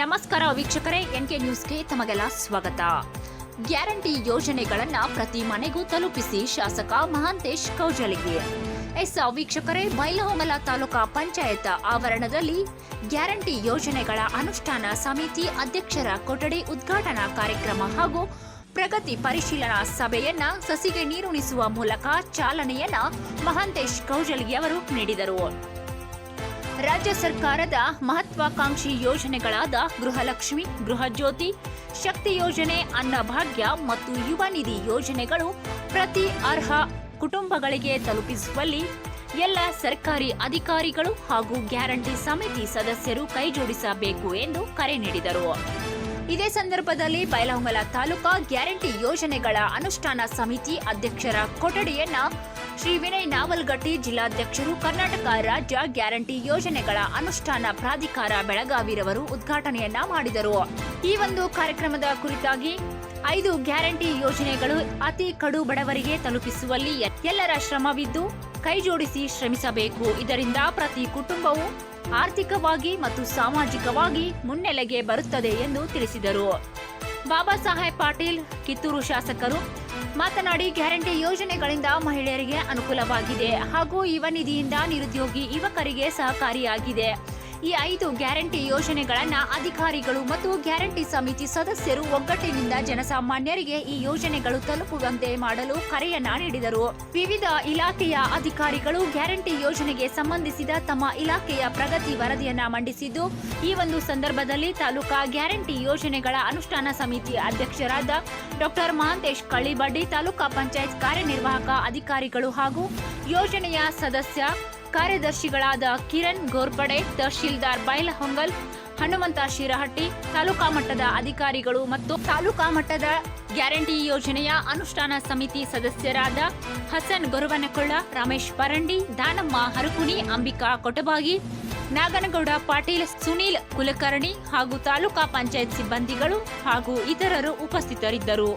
ನಮಸ್ಕಾರ ವೀಕ್ಷಕರೇ, ಎನ್ಕೆ ನ್ಯೂಸ್ಗೆ ತಮಗೆಲ್ಲ ಸ್ವಾಗತ. ಗ್ಯಾರಂಟಿ ಯೋಜನೆಗಳನ್ನ ಪ್ರತಿ ಮನೆಗೂ ತಲುಪಿಸಿ ಶಾಸಕ ಮಹಾಂತೇಶ್ ಕೌಜಲಿಗೆ. ಎಸ್, ವೀಕ್ಷಕರೇ ಬೈಲಹೊಂಗಲ ತಾಲೂಕಾ ಪಂಚಾಯತ್ ಆವರಣದಲ್ಲಿ ಗ್ಯಾರಂಟಿ ಯೋಜನೆಗಳ ಅನುಷ್ಠಾನ ಸಮಿತಿ ಅಧ್ಯಕ್ಷರ ಕೊಠಡಿ ಉದ್ಘಾಟನಾ ಕಾರ್ಯಕ್ರಮ ಹಾಗೂ ಪ್ರಗತಿ ಪರಿಶೀಲನಾ ಸಭೆಯನ್ನ ಸಸಿಗೆ ನೀರುಣಿಸುವ ಮೂಲಕ ಚಾಲನೆಯನ್ನ ಮಹಾಂತೇಶ್ ಕೌಜಲಿಗೆ ಅವರು ನೀಡಿದರು. ರಾಜ್ಯ ಸರ್ಕಾರದ ಮಹತ್ವಾಕಾಂಕ್ಷಿ ಯೋಜನೆಗಳಾದ ಗೃಹಲಕ್ಷ್ಮಿ, ಗೃಹಜ್ಯೋತಿ, ಶಕ್ತಿ ಯೋಜನೆ ಅನ್ನಭಾಗ್ಯ ಮತ್ತು ಯುವ ನಿಧಿ ಯೋಜನೆಗಳು ಪ್ರತಿ ಅರ್ಹ ಕುಟುಂಬಗಳಿಗೆ ತಲುಪಿಸುವಲ್ಲಿ ಎಲ್ಲ ಸರ್ಕಾರಿ ಅಧಿಕಾರಿಗಳು ಹಾಗೂ ಗ್ಯಾರಂಟಿ ಸಮಿತಿ ಸದಸ್ಯರು ಕೈಜೋಡಿಸಬೇಕು ಎಂದು ಕರೆ ನೀಡಿದರು. ಇದೇ ಸಂದರ್ಭದಲ್ಲಿ ಬೈಲಹೊಂಗಲ ತಾಲೂಕಾ ಗ್ಯಾರಂಟಿ ಯೋಜನೆಗಳ ಅನುಷ್ಠಾನ ಸಮಿತಿ ಅಧ್ಯಕ್ಷರ ಕೊಠಡಿಯನ್ನ ಶ್ರೀ ವಿನಯ್ ನಾವಲ್ಗಟ್ಟಿ ಜಿಲ್ಲಾಧ್ಯಕ್ಷರು ಕರ್ನಾಟಕ ರಾಜ್ಯ ಗ್ಯಾರಂಟಿ ಯೋಜನೆಗಳ ಅನುಷ್ಠಾನ ಪ್ರಾಧಿಕಾರ ಬೆಳಗಾವಿರವರು ಉದ್ಘಾಟನೆಯನ್ನ ಮಾಡಿದರು. ಈ ಒಂದು ಕಾರ್ಯಕ್ರಮದ ಕುರಿತಾಗಿ ಐದು ಗ್ಯಾರಂಟಿ ಯೋಜನೆಗಳು ಅತಿ ಕಡು ಬಡವರಿಗೆ ತಲುಪಿಸುವಲ್ಲಿ ಎಲ್ಲರ ಶ್ರಮವಿದ್ದು ಕೈಜೋಡಿಸಿ ಶ್ರಮಿಸಬೇಕು. ಇದರಿಂದ ಪ್ರತಿ ಕುಟುಂಬವು ಆರ್ಥಿಕವಾಗಿ ಮತ್ತು ಸಾಮಾಜಿಕವಾಗಿ ಮುನ್ನೆಲೆಗೆ ಬರುತ್ತದೆ ಎಂದು ತಿಳಿಸಿದರು. ಬಾಬಾ ಸಾಹೇಬ್ ಪಾಟೀಲ್ ಕಿತ್ತೂರು ಶಾಸಕರು ಮಾತನಾಡಿ ಗ್ಯಾರಂಟಿ ಯೋಜನೆಗಳಿಂದ ಮಹಿಳೆಯರಿಗೆ ಅನುಕೂಲವಾಗಿದೆ ಹಾಗೂ ಯುವ ನಿಧಿಯಿಂದ ನಿರುದ್ಯೋಗಿ ಯುವಕರಿಗೆ ಸಹಕಾರಿಯಾಗಿದೆ. ಈ ಐದು ಗ್ಯಾರಂಟಿ ಯೋಜನೆಗಳನ್ನು ಅಧಿಕಾರಿಗಳು ಮತ್ತು ಗ್ಯಾರಂಟಿ ಸಮಿತಿ ಸದಸ್ಯರು ಒಗ್ಗಟ್ಟಿನಿಂದ ಜನಸಾಮಾನ್ಯರಿಗೆ ಈ ಯೋಜನೆಗಳು ತಲುಪುವಂತೆ ಮಾಡಲು ಕರೆಯನ್ನ ನೀಡಿದರು. ವಿವಿಧ ಇಲಾಖೆಯ ಅಧಿಕಾರಿಗಳು ಗ್ಯಾರಂಟಿ ಯೋಜನೆಗೆ ಸಂಬಂಧಿಸಿದ ತಮ್ಮ ಇಲಾಖೆಯ ಪ್ರಗತಿ ವರದಿಯನ್ನ ಮಂಡಿಸಿದ್ದು, ಈ ಒಂದು ಸಂದರ್ಭದಲ್ಲಿ ತಾಲೂಕಾ ಗ್ಯಾರಂಟಿ ಯೋಜನೆಗಳ ಅನುಷ್ಠಾನ ಸಮಿತಿ ಅಧ್ಯಕ್ಷರಾದ ಡಾಕ್ಟರ್ ಮಹಾಂತೇಶ್ ಕಳ್ಳಿಬಡ್ಡಿ, ತಾಲೂಕಾ ಪಂಚಾಯತ್ ಕಾರ್ಯನಿರ್ವಾಹಕ ಅಧಿಕಾರಿಗಳು ಹಾಗೂ ಯೋಜನೆಯ ಸದಸ್ಯ ಕಾರ್ಯದರ್ಶಿಗಳಾದ ಕಿರಣ್ ಗೋರ್ಪಡೆ ತಹಶೀಲ್ದಾರ್ ಬೈಲಹೊಂಗಲ್ ಹನುಮಂತ ಶಿರಹಟ್ಟಿ, ತಾಲೂಕಾ ಮಟ್ಟದ ಅಧಿಕಾರಿಗಳು ಮತ್ತು ತಾಲೂಕಾ ಮಟ್ಟದ ಗ್ಯಾರಂಟಿ ಯೋಜನೆಯ ಅನುಷ್ಠಾನ ಸಮಿತಿ ಸದಸ್ಯರಾದ ಹಸನ್ ಗೊರವನಕೊಳ್ಳ, ರಮೇಶ್ ಪರಂಡಿ, ದಾನಮ್ಮ ಹರಕುಣಿ, ಅಂಬಿಕಾ ಕೊಟಬಾಗಿ, ನಾಗನಗೌಡ ಪಾಟೀಲ್, ಸುನೀಲ್ ಕುಲಕರ್ಣಿ ಹಾಗೂ ತಾಲೂಕಾ ಪಂಚಾಯತ್ ಸಿಬ್ಬಂದಿಗಳು ಹಾಗೂ ಇತರರು ಉಪಸ್ಥಿತರಿದ್ದರು.